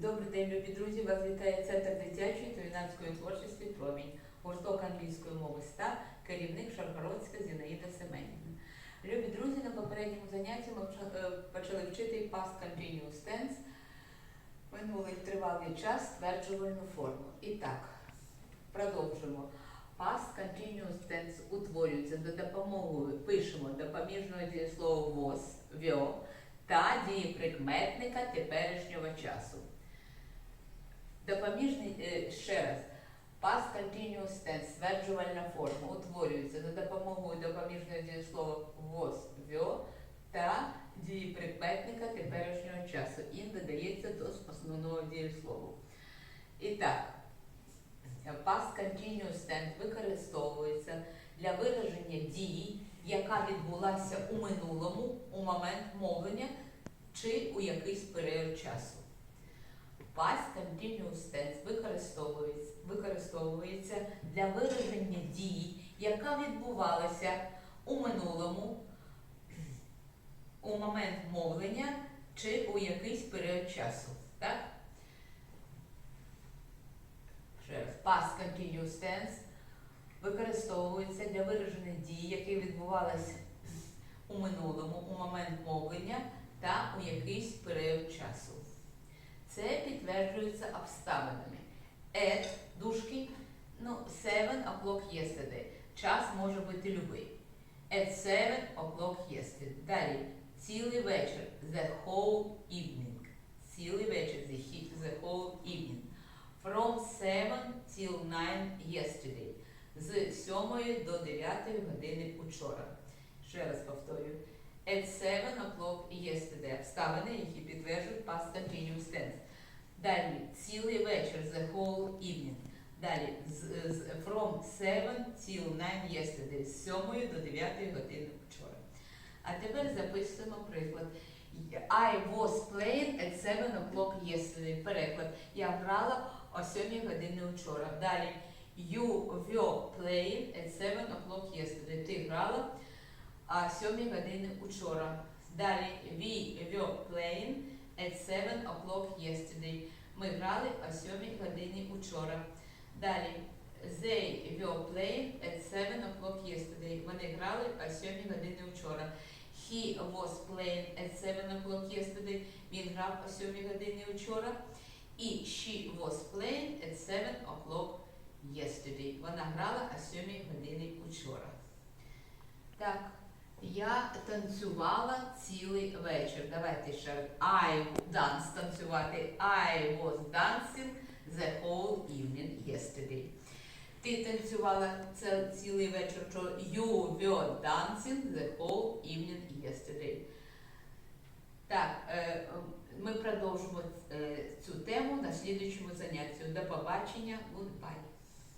Добрий день, любі друзі! Вас вітає Центр дитячої та юнацької творчості Промінь, гурток англійської мови ста, керівник Шаргородська Зінаїда Семенівна. Любі друзі, на попередньому занятті ми е, почали вчити past continuous tense, минулий тривалий час стверджувальну форму. І так, продовжимо. Past continuous tense утворюється за допомогою, пишемо допоміжного дієслова was, вьо та дієприкметника теперішнього часу. Допоміжний е, ще раз. Past continuous tense, стверджувальна форма, утворюється за допомогою допоміжного дієслова was, вьо та дієприкметника теперішнього часу. І додається до основного дієслову. І так, past continuous tense використовується для вираження дії, яка відбулася у минулому у момент мовлення чи у якийсь період часу. Past continuous tense використовується, використовується для вираження дії, яка відбувалася у минулому у момент мовлення чи у якийсь період часу. Так? Ще. Past continuous tense використовується для вираження дії, які відбувалися у минулому у момент мовлення та у якийсь період часу. Це підтверджується обставинами. At, дужки, ну, 7 o'clock yesterday. Час може бути любий. At 7 o'clock yesterday. Далі. Цілий вечір. The whole evening. Цілий вечір. The, the whole evening. From 7 till 9 yesterday. З 7 до 9 години учора. Ще раз повторюю. At 7 o'clock yesterday. Обставини, які підтверджують past continuous tense. Далі цілий вечір, the whole evening. Далі from 7 till 9 yesterday, з 7 до 9 години вчора. А тепер записуємо приклад. I was playing at 7 o'clock yesterday. Переклад. Я грала о 7 години вчора. Далі you were playing at 7 o'clock yesterday. Ти грала о 7 години вчора. Далі we were playing at 7 o'clock yesterday. Ми грали о 7 годині учора. Далі they were playing at 7 o'clock yesterday. Вони грали о 7 годині вчора. He was playing at 7 o'clock yesterday. Він грав о 7 годині вчора. І she was playing at 7 o'clock yesterday. Вона грала о 7 годині вчора. Так, я танцювала цілий вечір. Давайте ще. I dance танцювати. I was dancing the whole evening yesterday. Ти танцювала це цілий вечір. You were dancing the whole evening yesterday. Так, е, ми продовжимо е, цю тему на слідчому занятті. До побачення. Goodbye.